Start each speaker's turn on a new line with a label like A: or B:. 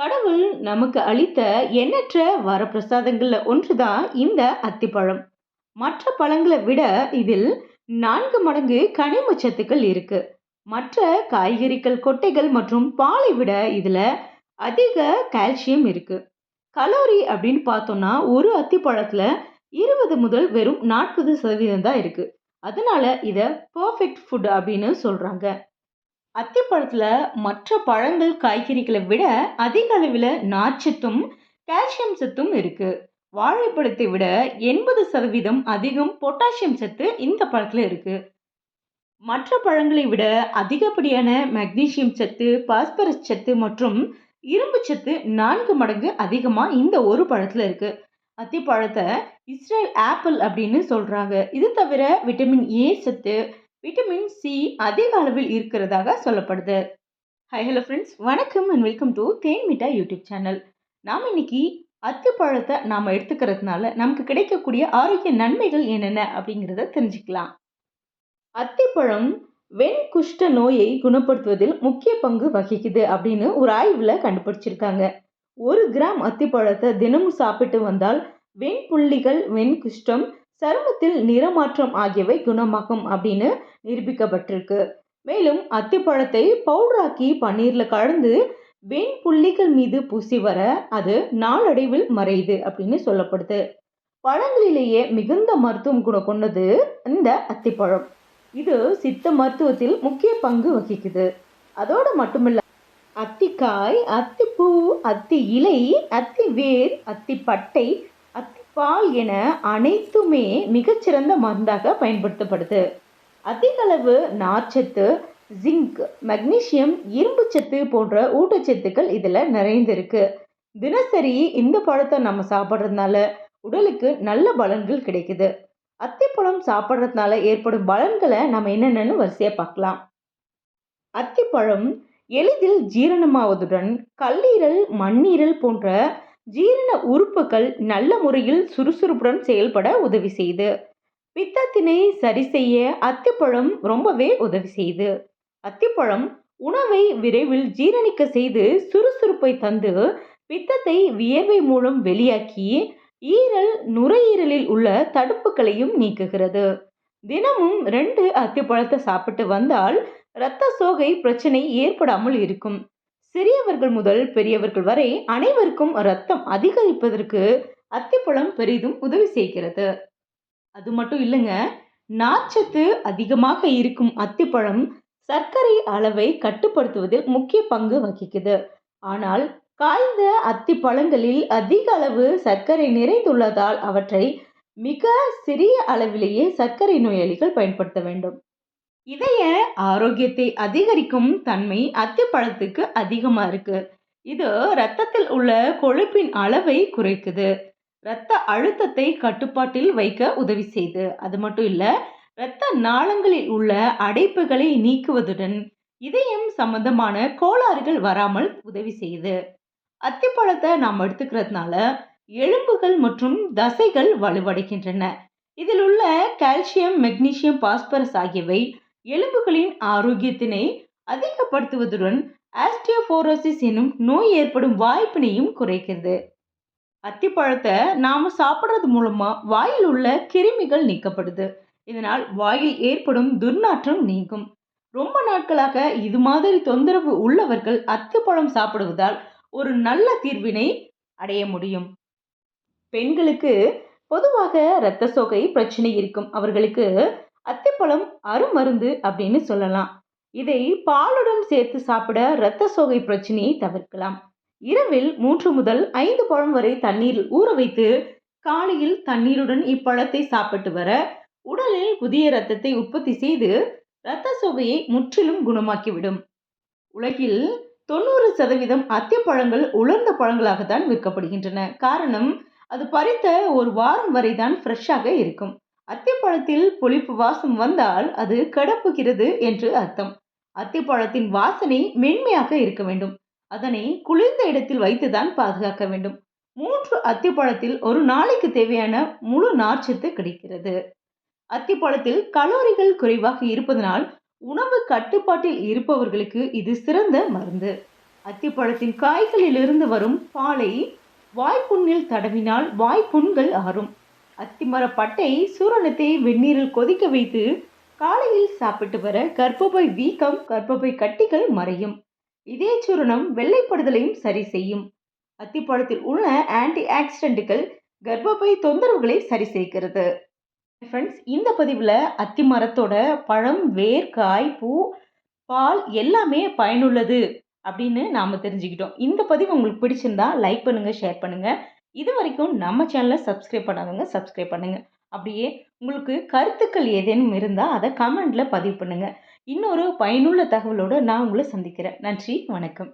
A: கடவுள் நமக்கு அளித்த எண்ணற்ற வரப்பிரசாதங்கள்ல ஒன்றுதான் இந்த அத்திப்பழம். மற்ற பழங்களை விட இதில் நான்கு மடங்கு கனிம சத்துக்கள் இருக்கு. மற்ற காய்கறிகள், கொட்டைகள் மற்றும் பாலை விட இதில் அதிக கால்சியம் இருக்கு. கலோரி அப்படின்னு பார்த்தோம்னா, ஒரு அத்திப்பழத்தில் இருபது முதல் வெறும் 40% தான் இருக்கு. அதனால இதை பர்ஃபெக்ட் ஃபுட் அப்படின்னு சொல்றாங்க. அத்திப்பழத்துல மற்ற பழங்கள், காய்கறிகளை விட அதிக அளவில் நார்ச்சத்தும், கால்சியம் சத்தும் இருக்கு. வாழைப்பழத்தை விட 80% அதிகம் பொட்டாசியம் சத்து இந்த பழத்துல இருக்கு. மற்ற பழங்களை விட அதிகப்படியான மக்னீசியம் சத்து, பாஸ்பரஸ் சத்து மற்றும் இரும்பு சத்து நான்கு மடங்கு அதிகமா இந்த ஒரு பழத்துல இருக்கு. அத்திப்பழத்தை இஸ்ரேல் ஆப்பிள் அப்படின்னு சொல்றாங்க. இது தவிர விட்டமின் ஏ சத்து, விட்டமின் சி அதிக அளவில் இருக்கிறதாக சொல்லப்படுது. ஹை ஹலோ ஃப்ரெண்ட்ஸ் வணக்கம் and welcome to than Mitta YouTube channel. நாம் இன்னைக்கு அத்திப்பழத்தை நாம் எடுத்துக்கிறதுனால நமக்கு கிடைக்கக்கூடிய ஆரோக்கிய நன்மைகள் என்னென்ன அப்படிங்கிறத தெரிஞ்சுக்கலாம். அத்திப்பழம் வெண்குஷ்ட நோயை குணப்படுத்துவதில் முக்கிய பங்கு வகிக்குது அப்படின்னு ஒரு ஆய்வில் கண்டுபிடிச்சிருக்காங்க. ஒரு கிராம் அத்திப்பழத்தை தினமும் சாப்பிட்டு வந்தால் வெண்புள்ளிகள், வெண்குஷ்டம், சருமத்தில் நிறமாற்றம் ஆகியவை குணமாகும் அப்படின்னு நிரூபிக்கப்பட்டிருக்கு. மேலும் அத்திப்பழத்தை பவுடராக்கி பன்னீரில் கலந்து வெண்புள்ளிகள் மீது பூசி வர அது நாளடைவில் மறையுது அப்படின்னு சொல்லப்படுது. பழங்களிலேயே மிகுந்த மருத்துவம் குணம் கொண்டது இந்த அத்திப்பழம். இது சித்த மருத்துவத்தில் முக்கிய பங்கு வகிக்குது. அதோடு மட்டுமில்ல அத்திக்காய், அத்திப்பூ, அத்தி இலை, அத்தி வேர், அத்தி பட்டை பால் என அனைத்துமே மிகச்சிறந்த மருந்தாக பயன்படுத்தப்படுது. அதிக அளவு நார்ச்சத்து, ஜிங்க், மக்னீசியம், இரும்புச்சத்து போன்ற ஊட்டச்சத்துக்கள் இதில் நிறைந்திருக்கு. தினசரி இந்த பழத்தை நம்ம சாப்பிட்றதுனால உடலுக்கு நல்ல பலன்கள் கிடைக்குது. அத்திப்பழம் சாப்பிட்றதுனால ஏற்படும் பலன்களை நம்ம என்னென்னு வரிசையாக பார்க்கலாம். அத்திப்பழம் எளிதில் ஜீரணமாவதுடன் கல்லீரல், மண்ணீரல் போன்ற ஜீரண உறுப்புகள் நல்ல முறையில் சுறுசுறுப்புடன் செயல்பட உதவி செய்து பித்தத்தினை சரி செய்ய அத்திப்பழம் ரொம்பவே உதவி செய்யுது. அத்திப்பழம் உணவை விரைவில் ஜீரணிக்க செய்து சுறுசுறுப்பை தந்து பித்தத்தை வியர்வை மூலம் வெளியாக்கி ஈரல், நுரையீரலில் உள்ள தடுப்புகளையும் நீக்குகிறது. தினமும் ரெண்டு அத்திப்பழத்தை சாப்பிட்டு வந்தால் இரத்த சோகை பிரச்சனை ஏற்படாமல் இருக்கும். சிறியவர்கள் முதல் பெரியவர்கள் வரை அனைவருக்கும் ரத்தம் அதிகரிப்பதற்கு அத்திப்பழம் பெரிதும் உதவி செய்கிறது. அது மட்டும் இல்லைங்க நார்ச்சத்து அதிகமாக இருக்கும் அத்திப்பழம் சர்க்கரை அளவை கட்டுப்படுத்துவதில் முக்கிய பங்கு வகிக்குது. ஆனால் காய்ந்த அத்திப்பழங்களில் அதிக அளவு சர்க்கரை நிறைந்துள்ளதால் அவற்றை மிக சிறிய அளவிலேயே சர்க்கரை நோயாளிகள் பயன்படுத்த வேண்டும். இதய ஆரோக்கியத்தை அதிகரிக்கும் தன்மை அத்திப்பழத்துக்கு அதிகமாக இருக்கு. இது ரத்தத்தில் உள்ள கொழுப்பின் அளவை குறைக்குது. இரத்த அழுத்தத்தை கட்டுப்பாட்டில் வைக்க உதவி செய்து அது மட்டும் இல்லை இரத்த நாளங்களில் உள்ள அடைப்புகளை நீக்குவதுடன் இதயம் சம்பந்தமான கோளாறுகள் வராமல் உதவி செய்யுது. அத்திப்பழத்தை நாம் எடுத்துக்கிறதுனால எலும்புகள் மற்றும் தசைகள் வலுவடைகின்றன. இதில் உள்ள கால்சியம், மெக்னீசியம் பாஸ்பரஸ் ஆகியவை எலும்புகளின் ஆரோக்கியத்தினை அதிகப்படுத்துவதுடன் ஆஸ்டியோபோரோசிஸ் எனும் நோய் ஏற்படும் வாய்ப்பினையும் குறைக்கிறது. அத்திப்பழத்தை நாம் சாப்பிட்றது மூலமாக வாயில் உள்ள கிருமிகள் நீக்கப்படுது. இதனால் வாயில் ஏற்படும் துர்நாற்றம் நீங்கும். ரொம்ப நாட்களாக இது மாதிரி தொந்தரவு உள்ளவர்கள் அத்திப்பழம் சாப்பிடுவதால் ஒரு நல்ல தீர்வினை அடைய முடியும். பெண்களுக்கு பொதுவாக இரத்த சோகை பிரச்சனை இருக்கும். அவர்களுக்கு அத்திப்பழம் அருமருந்து அப்படின்னு சொல்லலாம். இதை பாலுடன் சேர்த்து சாப்பிட இரத்த சோகை பிரச்சனையை தவிர்க்கலாம். இரவில் மூன்று முதல் ஐந்து பழம் வரை தண்ணீரில் ஊற வைத்து காலையில் தண்ணீருடன் இப்பழத்தை சாப்பிட்டு வர உடலில் புதிய இரத்தத்தை உற்பத்தி செய்து இரத்த சோகையை முற்றிலும் குணமாக்கிவிடும். உலகில் 90% அத்திப்பழங்கள் உலர்ந்த பழங்களாக தான் விற்கப்படுகின்றன. காரணம் அது பறித்த ஒரு வாரம் வரை தான் ஃப்ரெஷ்ஷாக இருக்கும். அத்திப்பழத்தில் புளிப்பு வாசம் வந்தால் அது கடப்புகிறது என்று அர்த்தம். அத்திப்பழத்தின் வாசனை மென்மையாக இருக்க வேண்டும். அதனை குளிர்ந்த இடத்தில் வைத்து தான் பாதுகாக்க வேண்டும். மூன்று அத்திப்பழத்தில் ஒரு நாளைக்கு தேவையான முழு நார்ச்சத்து கிடைக்கிறது. அத்திப்பழத்தில் கலோரிகள் குறைவாக இருப்பதனால் உணவு கட்டுப்பாட்டில் இருப்பவர்களுக்கு இது சிறந்த மருந்து. அத்திப்பழத்தின் காய்களிலிருந்து வரும் பாலை வாய்ப்புண்ணில் தடவினால் வாய்ப்புண்கள் ஆறும் அத்திமர பட்டை சூரணத்தை வெந்நீரில் கொதிக்க வைத்து காலையில் சாப்பிட்டு வர கர்ப்பப்பை வீக்கம் கர்ப்பப்பை கட்டிகள் மறையும். இதே சூரணம் வெள்ளைப்படுதலையும் சரி செய்யும். அத்திப்பழத்தில் உள்ள ஆன்டி ஆக்சிடென்ட்டுகள் கர்ப்பப்பை தொந்தரவுகளை சரி செய்கிறது. ஃப்ரெண்ட்ஸ் இந்த பதிவில் அத்தி மரத்தோட பழம் வேர் காய் பூ பால் எல்லாமே பயனுள்ளது அப்படின்னு நாம் தெரிஞ்சுக்கிட்டோம். இந்த பதிவு உங்களுக்கு பிடிச்சிருந்தா லைக் பண்ணுங்கள் ஷேர் பண்ணுங்கள் இது வரைக்கும் நம்ம சேனலை சப்ஸ்கிரைப் பண்ணாதவங்க சப்ஸ்கிரைப் பண்ணுங்கள் அப்படியே உங்களுக்கு கருத்துக்கள் ஏதேனும் இருந்தால் அதை கமெண்டில் பதிவு பண்ணுங்கள் இன்னொரு பயனுள்ள தகவலோடு நான் உங்களை சந்திக்கிறேன். நன்றி வணக்கம்.